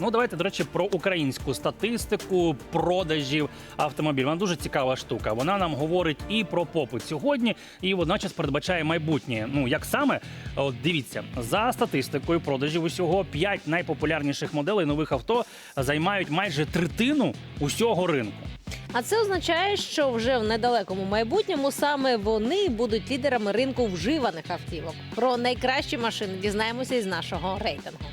Ну давайте, до речі, про українську статистику продажів автомобілів. Вона дуже цікава штука. Вона нам говорить і про попит сьогодні, і водночас передбачає майбутнє. Ну як саме, от дивіться, за статистикою продажів усього 5 найпопулярніших моделей нових авто займають майже третину усього ринку. А це означає, що вже в недалекому майбутньому саме вони будуть лідерами ринку вживаних автівок. Про найкращі машини дізнаємося із нашого рейтингу.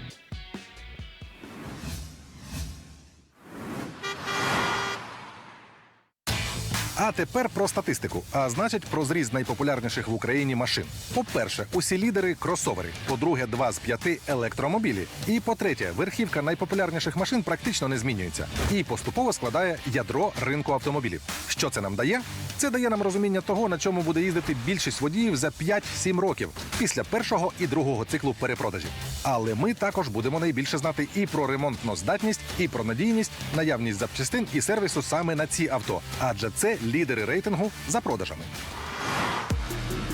А тепер про статистику, а значить про зріст найпопулярніших в Україні машин. По-перше, усі лідери кросовери. По-друге, два з п'яти електромобілі. І по-третє, верхівка найпопулярніших машин практично не змінюється і поступово складає ядро ринку автомобілів. Що це нам дає? Це дає нам розуміння того, на чому буде їздити більшість водіїв за 5-7 років після першого і другого циклу перепродажів. Але ми також будемо найбільше знати і про ремонтну здатність, і про надійність, наявність запчастин і сервісу саме на ці авто, адже це лідери рейтингу за продажами.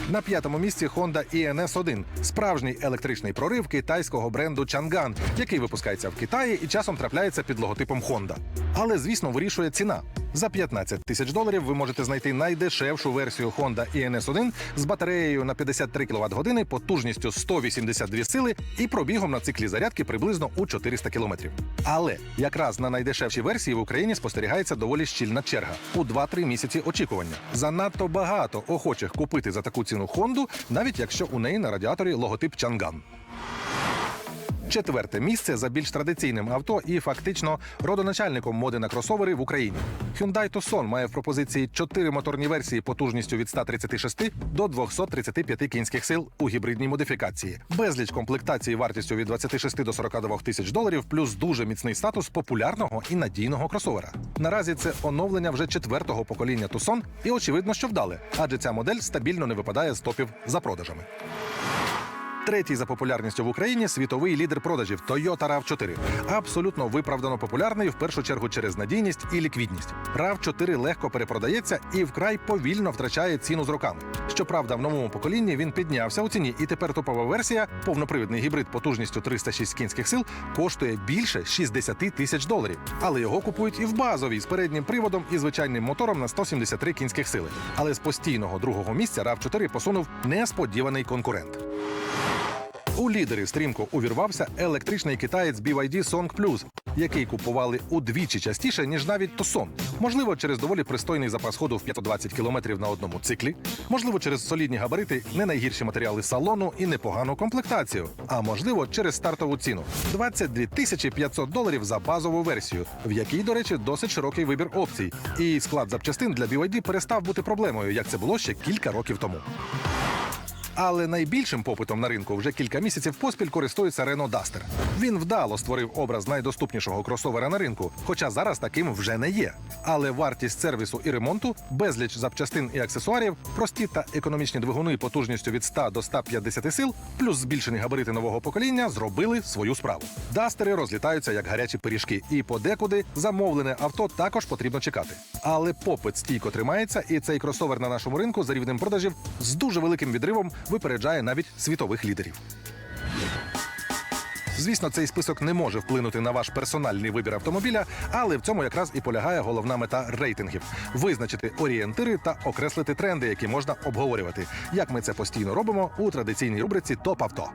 На п'ятому місці Honda INS 1 справжній електричний прорив китайського бренду Чанган, який випускається в Китаї і часом трапляється під логотипом Honda. Але, звісно, вирішує ціна. За 15 тисяч доларів ви можете знайти найдешевшу версію Honda INS 1 з батареєю на 53 квт години, потужністю 182 сили і пробігом на циклі зарядки приблизно у 400 км. Але якраз на найдешевшій версії в Україні спостерігається доволі щільна черга у 2-3 місяці очікування. Занадто багато охочих купити за таку ціну Хонду, навіть якщо у неї на радіаторі логотип Чанган. Четверте місце за більш традиційним авто і фактично родоначальником моди на кросовери в Україні. Hyundai Tucson має в пропозиції чотири моторні версії потужністю від 136 до 235 кінських сил у гібридній модифікації, безліч комплектацій вартістю від 26 до 42 тисяч доларів, плюс дуже міцний статус популярного і надійного кросовера. Наразі це оновлення вже четвертого покоління Tucson, і очевидно, що вдале, адже ця модель стабільно не випадає з топів за продажами. Третій за популярністю в Україні світовий лідер продажів Toyota RAV4. Абсолютно виправдано популярний в першу чергу через надійність і ліквідність. RAV4 легко перепродається і вкрай повільно втрачає ціну з роками. Щоправда, в новому поколінні він піднявся у ціні, і тепер топова версія, повнопривідний гібрид потужністю 306 кінських сил, коштує більше 60 тисяч доларів. Але його купують і в базовій з переднім приводом і звичайним мотором на 173 кінських сили. Але з постійного другого місця RAV4 посунув несподіваний конкурент. У лідери стрімко увірвався електричний китаєць BYD Song Plus, який купували удвічі частіше, ніж навіть Tucson. Можливо, через доволі пристойний запас ходу в 520 км на одному циклі, можливо, через солідні габарити, не найгірші матеріали салону і непогану комплектацію. А можливо, через стартову ціну 22 тисячі 500 доларів за базову версію, в якій, до речі, досить широкий вибір опцій. І склад запчастин для BYD перестав бути проблемою, як це було ще кілька років тому. Але найбільшим попитом на ринку вже кілька місяців поспіль користується Renault Duster. Він вдало створив образ найдоступнішого кросовера на ринку, хоча зараз таким вже не є. Але вартість сервісу і ремонту, безліч запчастин і аксесуарів, прості та економічні двигуни потужністю від 100 до 150 сил, плюс збільшені габарити нового покоління зробили свою справу. Дастери розлітаються як гарячі пиріжки, і подекуди замовлене авто також потрібно чекати. Але попит стійко тримається, і цей кросовер на нашому ринку за рівнем продажів з дуже великим відривом випереджає навіть світових лідерів. Звісно, цей список не може вплинути на ваш персональний вибір автомобіля, але в цьому якраз і полягає головна мета рейтингів визначити орієнтири та окреслити тренди, які можна обговорювати. Як ми це постійно робимо у традиційній рубриці Топ авто.